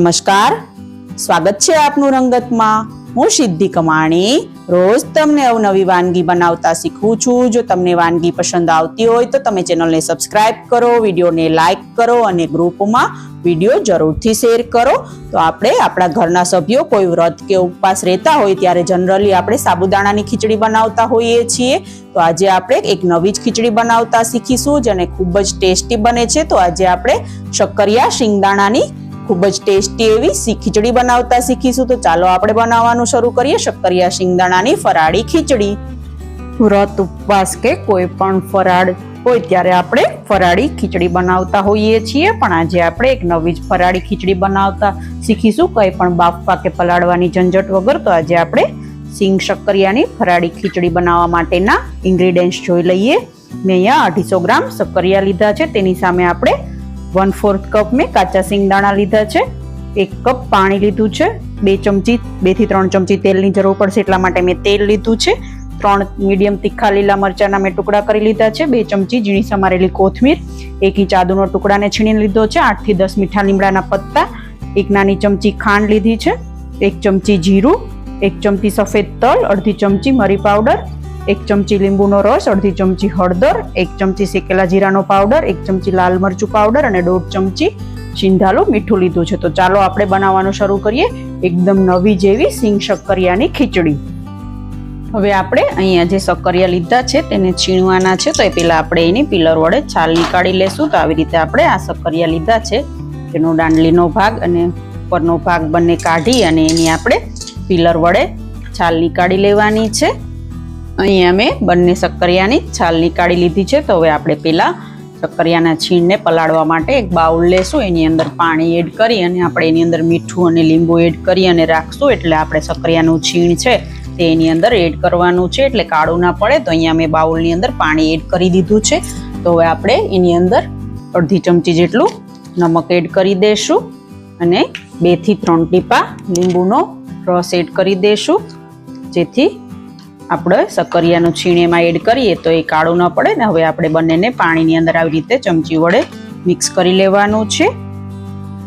નમસ્કાર. સ્વાગત છે આપનું રંગતમાં. હું સિદ્ધિ કમાણી. રોજ તમને અવનવી વાનગી બનાવતા શીખું છું. જો તમને વાનગી પસંદ આવતી હોય તો તમે ચેનલને સબસ્ક્રાઇબ કરો, વિડીયોને લાઈક કરો અને ગ્રુપમાં વીડિયો જરૂરથી શેર કરો. તો આપણે આપણા ઘરના સભ્યો કોઈ વ્રત કે ઉપવાસ રહેતા હોય ત્યારે જનરલી આપણે સાબુદાણાની ખીચડી બનાવતા હોઈએ છીએ. તો આજે આપણે એક નવી જ ખીચડી બનાવતા શીખીશું, જેને ખૂબ જ ટેસ્ટી બને છે. તો આજે આપણે શક્કરિયા, શિંગદાણાની ખૂબ જ ટેસ્ટી એવી સી- ખીચડી બનાવતા શીખીશું. તો ચાલો આપણે બનાવવાનું શરૂ કરીએ. શક્કરિયા શિંગદાણાની ફરાળી ખીચડી. વ્રત ઉપવાસ કે કોઈ પણ ફરાળ હોય ત્યારે આપણે ફરાળી ખીચડી બનાવતા હોઈએ છીએ. પણ આજે આપણે એક નવી જ ફરાળી ખીચડી બનાવતા શીખીશું. કંઈ પણ બાફવા કે પલાળવાની ઝંઝટ વગર તો આજે આપણે સિંગ શક્કરિયાની ફરાળી ખીચડી બનાવવા માટેના ઇન્ગ્રીડિયન્ટ્સ જોઈ લઈએ. મેં અહીંયા અઢીસો ગ્રામ શક્કરિયા લીધા છે. તેની સામે આપણે વન ફોર્થ કપ મેં કાચા સિંગદાણા લીધા છે. એક કપ પાણી લીધું છે. બે ચમચી બેથી ત્રણ ચમચી તેલની જરૂર પડશે એટલા માટે મેં તેલ લીધું છે. ત્રણ મીડિયમ તીખા લીલા મરચાના મેં ટુકડા કરી લીધા છે. બે ચમચી ઝીણી સમારેલી કોથમીર, એક ઇંચ આદુનો ટુકડાને છીણીને લીધો છે. આઠથી દસ મીઠા લીમડાના પત્તા, એક નાની ચમચી ખાંડ લીધી છે. એક ચમચી જીરું, એક ચમચી સફેદ તલ, અડધી ચમચી મરી પાવડર એક ચમચી લીંબુનો રસ, અડધી ચમચી હળદર, એક ચમચી શેકેલા જીરાનો પાવડર, એક ચમચી લાલ મરચું પાવડર અને દોઢ ચમચી સિંધાલું મીઠું લીધું છે. તો ચાલો આપણે બનાવવાનું શરૂ કરીએ એકદમ નવી જેવી સિંગ શક્કરિયાની ખીચડી. હવે આપણે અહીંયા જે શક્કરિયા લીધા છે તેને છીણવાના છે. તો એ પહેલાં આપણે એની પિલર વડે છાલ નીકાળી લેશું. તો આવી રીતે આપણે આ શક્કરિયા લીધા છે. તેનો દાંડલીનો ભાગ અને ઉપરનો ભાગ બંને કાઢી અને એની આપણે પિલર વડે છાલ નીકાળી લેવાની છે. અહીંયા મેં બંને શક્કરિયાની છાલ નીકાળી લીધી છે. તો હવે આપણે પહેલાં શક્કરિયાના છીણને પલાળવા માટે એક બાઉલ લેશું. એની અંદર પાણી એડ કરી અને આપણે એની અંદર મીઠું અને લીંબુ એડ કરી અને રાખશું. એટલે આપણે શક્કરિયાનું છીણ છે તે એની અંદર એડ કરવાનું છે. એટલે કાળું ના પડે તો અહીંયા મેં બાઉલની અંદર પાણી એડ કરી દીધું છે. તો હવે આપણે એની અંદર અડધી ચમચી જેટલું નમક એડ કરી દેશું અને બેથી ત્રણ ટીપા લીંબુનો રસ એડ કરી દેશું. જેથી આપણે સક્કરિયાનું છીણ એમાં એડ કરીએ તો એ કાળું ન પડે ને હવે આપણે બંનેને પાણીની અંદર આવી રીતે ચમચી વડે મિક્સ કરી લેવાનું છે.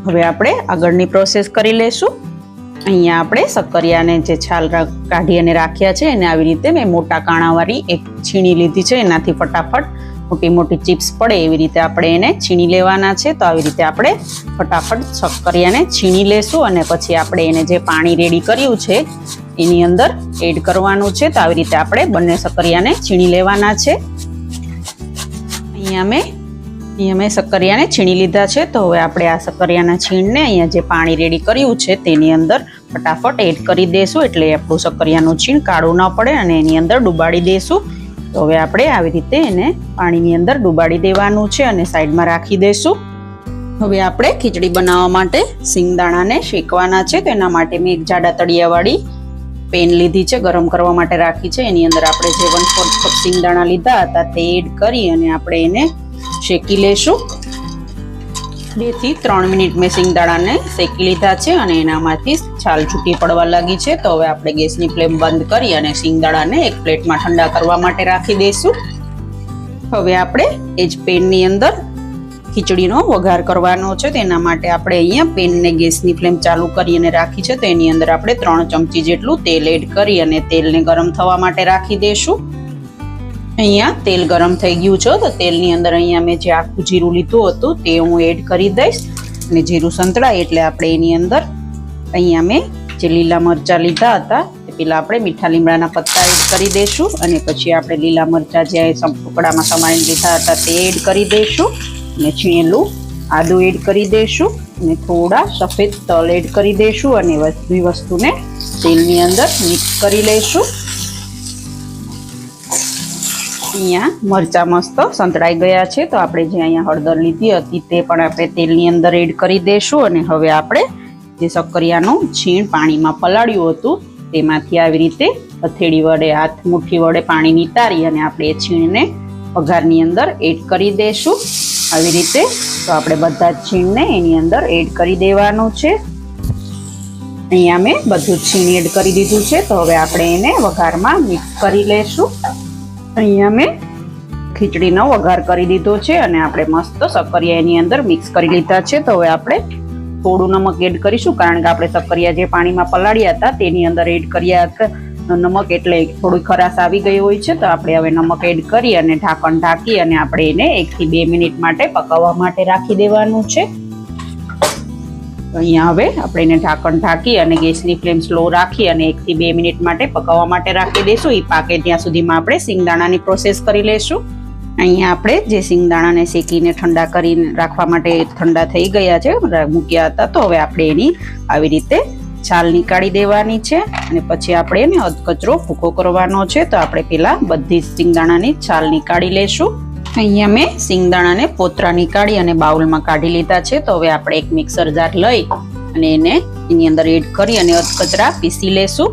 હવે આપણે આગળની પ્રોસેસ કરી લેશું. અહીંયા આપણે સક્કરિયાને જે છાલ કાઢી અને રાખ્યા છે એને આવી રીતે મેં મોટા કાણાવાળી એક છીણી લીધી છે. એનાથી ફટાફટ મોટી મોટી ચિપ્સ પડે એવી રીતે આપણે એને છીણી લેવાના છે. તો આવી રીતે આપણે ફટાફટ સક્કરિયાને છીણી લેશું અને પછી આપણે એને જે પાણી રેડી કર્યું છે, એની અંદર એડ કરવાનું છે. તો આવી રીતે આપણે બંને સક્કરિયાને છીણી લેવાના છે. અહીંયા મેં અહીંયા મેં સક્કરિયાને છીણી લીધા છે. તો હવે આપણે આ સક્કરિયાના છીણને અહીંયા જે પાણી રેડી કર્યું છે, તેની અંદર ફટાફટ એડ કરી દેશું. એટલે આપણું સક્કરિયાનું છીણ કાળું ન પડે અને એની અંદર ડુબાડી દેશું. તો હવે આપણે આવી રીતે એને પાણીની અંદર ડુબાડી દેવાનું છે અને સાઈડમાં રાખી દઈશું હવે આપણે ખીચડી બનાવવા માટે સિંગદાણાને શેકવાના છે, તો એના માટે મેં એક જાડા તળિયાવાળી પેન લીધી છે, ગરમ કરવા માટે રાખી છે. એની અંદર આપણે જે વન ફોર્થ કપ સિંગદાણા લીધા હતા તે એડ કરી અને આપણે એને શેકી લેશું. બેથી ત્રણ મિનિટ મેં સિંગદાણાને શેકી લીધા છે અને એનામાંથી છાલ છૂટી પડવા લાગી છે. તો હવે આપણે ગેસની ફ્લેમ બંધ કરી અને સિંગદાણાને એક પ્લેટમાં ઠંડા કરવા માટે રાખી દઈશું. હવે આપણે એ જ પેનની અંદર ખીચડીનો વઘાર કરવાનો છે. તેના માટે આપણે અહીંયા પેનને ગેસની ફ્લેમ ચાલુ કરી અને રાખી છે. તો એની અંદર આપણે ત્રણ ચમચી જેટલું તેલ એડ કરી અને તેલને ગરમ થવા માટે રાખી દઈશું. અહીંયા તેલ ગરમ થઈ ગયું છે, તો તેલની અંદર અહીંયા મેં જે આખું જીરું લીધું હતું તે હું એડ કરી દઈશ. અને જીરું સંતળાય એટલે આપણે એની અંદર અહીંયા મેં જે લીલા મરચાં લીધા હતા પેલા આપણે મીઠા લીમડાના પત્તા એડ કરી દઈશું અને પછી આપણે લીલા મરચાં જે ટુકડામાં સમારીને લીધા હતા તે એડ કરી દઈશું. અને છીણેલું આદુ એડ કરી દઈશું અને થોડા સફેદ તલ એડ કરી દઈશું અને બધી વસ્તુને તેલની અંદર મિક્સ કરી લઈશું. અહીંયા મરચા મસ્ત સંતળાઈ ગયા છે. તો આપણે જે અહીંયા હળદર લીધી હતી તે પણ આપણે તેલની અંદર એડ કરી દઈશું અને હવે આપણે જે સક્કરિયાનું છીણ પાણીમાં પલાળ્યું હતું તેમાંથી આવી રીતે હથેળી વડે, હાથ મુઠ્ઠી વડે પાણી નીતારી અને આપણે એ છીણને વઘારની અંદર એડ કરી દઈશું આવી રીતે તો આપણે બધા જ છીણને એની અંદર એડ કરી દેવાનું છે. અહીંયા મેં બધું છીણ એડ કરી દીધું છે. તો હવે આપણે એને વઘારમાં મિક્સ કરી લેશું. અહીંયા મેં ખીચડીનો વઘાર કરી દીધો છે અને આપણે મસ્ત સક્કરિયા એની અંદર મિક્સ કરી લીધા છે. તો હવે આપણે થોડું નમક એડ કરીશું, કારણ કે આપણે સક્કરિયા જે પાણીમાં પલાળ્યા હતા તેની અંદર એડ કર્યા હતા. નમક એટલે થોડી ખરાશ આવી ગઈ હોય છે, તો આપણે હવે નમક એડ કરી અને ઢાંકણ ઢાંકી અને આપણે એને એકથી બે મિનિટ માટે પકાવવા માટે રાખી દેવાનું છે. અહીંયા હવે આપણે એને ઢાંકણ ઢાંકી અને ગેસની ફ્લેમ સ્લો રાખી અને એકથી બે મિનિટ માટે પકાવવા માટે રાખી દઈશું. એ પાકે ત્યાં સુધીમાં આપણે સિંગદાણાની પ્રોસેસ કરી લઈશું. અહીંયા આપણે જે સિંગદાણાને શેકીને ઠંડા કરીને રાખવા માટે ઠંડા થઈ ગયા છે મૂક્યા હતા, તો હવે આપણે એની આવી રીતે છાલ નીકાળી દેવાની છે અને પછી આપણે એને અધકચરો ભૂકો કરવાનો છે. તો આપણે પેલા બધી જ સિંગદાણાની છાલ નીકાળી લેશું અહીંયા મેં સિંગદાણાને પોતરા નીકાળી અને બાઉલમાં કાઢી લીધા છે. તો હવે આપણે એક મિક્સર જાર લઈ અને એને એની અંદર એડ કરી અને અધકચરા પીસી લેશું.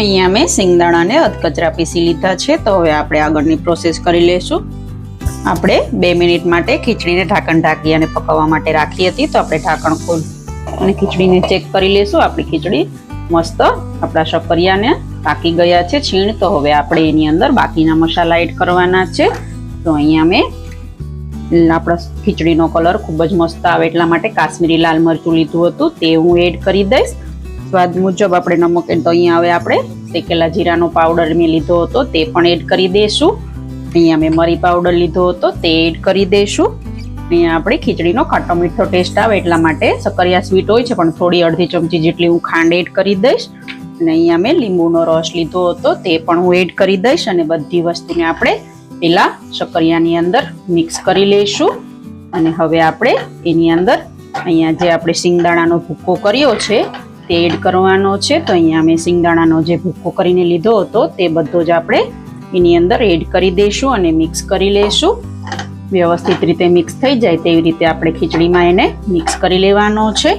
અહીંયા મેં સિંગદાણાને અધકચરા પીસી લીધા છે. તો હવે આપણે આગળની પ્રોસેસ કરી લેશું. આપણે બે મિનિટ માટે ખીચડીને ઢાંકણ ઢાંકી અને પકવવા માટે રાખી હતી. તો આપણે ઢાંકણ ખોલ અને ખીચડીને ચેક કરી લેશું. આપણી ખીચડી મસ્ત આપણા શક્કરિયાને પાકી ગયા છે, છીણ. તો હવે આપણે એની અંદર બાકીના મસાલા એડ કરવાના છે. તો અહીંયા મેં આપણા ખીચડીનો કલર ખૂબ જ મસ્ત આવે એટલા માટે કાશ્મીરી લાલ મરચું લીધું હતું, તે હું એડ કરી દઈશ. સ્વાદ મુજબ આપણે નમક તો અહીંયા હવે આપણે, શેકેલા જીરાનો પાવડર મેં લીધો હતો, તે પણ એડ કરી દઈશું. અહીંયા મેં મરી પાવડર લીધો હતો, તે એડ કરી દઈશું. અહીંયા આપણે ખીચડીનો ખાટો મીઠો ટેસ્ટ આવે એટલા માટે સકરિયા સ્વીટ હોય છે, પણ થોડી અડધી ચમચી જેટલી હું ખાંડ એડ કરી દઈશ. અને અહીંયા મેં લીંબુનો રસ લીધો હતો, તે પણ હું એડ કરી દઈશ, અને બધી વસ્તુને આપણે પેલા શક્કરિયાની અંદર મિક્સ કરી લઈશું. અને હવે આપણે એની અંદર અહીંયા જે આપણે સિંગદાણાનો ભૂક્કો કર્યો છે, તે એડ કરવાનો છે. તો અહીંયા મેં સિંગદાણાનો જે ભૂક્કો કરીને લીધો હતો, તે બધો જ આપણે એની અંદર એડ કરી દઈશું અને મિક્સ કરી લઈશું. વ્યવસ્થિત રીતે મિક્સ થઈ જાય તેવી રીતે આપણે ખીચડીમાં એને મિક્સ કરી લેવાનો છે.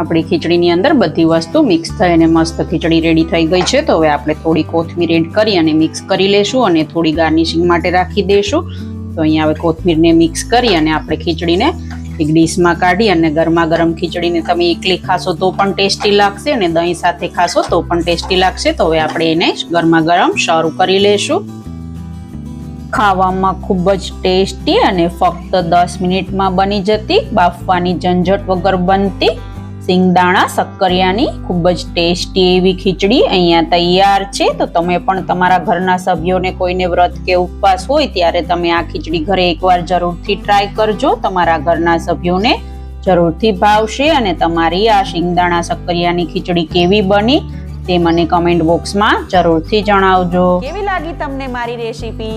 આપણી ખીચડીની અંદર બધી વસ્તુ મિક્સ થઈ અને મસ્ત ખીચડી રેડી થઈ ગઈ છે. તો હવે આપણે થોડી કોથમીર એડ કરી અને મિક્સ કરી લેશું અને થોડી ગાર્નિશિંગ માટે રાખી દઈશું તો અહીંયા હવે કોથમીરને મિક્સ કરી અને આપણે ખીચડીને એક ડીશમાં કાઢી અને ગરમા ગરમ ખીચડીને તમે એકલી ખાશો તો પણ ટેસ્ટી લાગશે અને દહીં સાથે ખાશો તો પણ ટેસ્ટી લાગશે. તો હવે આપણે એને ગરમા ગરમ સર્વ કરી લેશું. ખાવામાં ખૂબ જ ટેસ્ટી અને ફક્ત દસ મિનિટમાં બની જતી, બાફવાની ઝંઝટ વગર બનતી સિંગદાણા શક્કરિયાની ખૂબ જ ટેસ્ટી એવી ખીચડી અહીંયા તૈયાર છે. તો તમે પણ તમારા ઘરના સભ્યોને કોઈને વ્રત કે ઉપવાસ હોય ત્યારે તમે આ ખીચડી ઘરે એકવાર જરૂરથી ટ્રાય કરજો. તમારા ઘરના સભ્યોને જરૂરથી ભાવશે અને તમારી આ સિંગદાણા શક્કરિયાની ખીચડી કેવી બની તે મને કમેન્ટ બોક્સમાં જરૂરથી જણાવજો. કેવી લાગી તમને મારી રેસીપી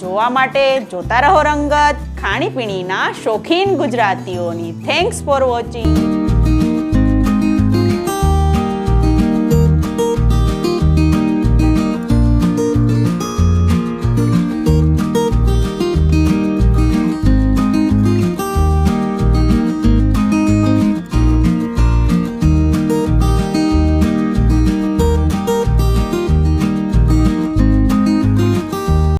જોવા માટે જોતા રહો રંગત ખાણીપીણીના શોખીન ગુજરાતીઓની. Thanks for watching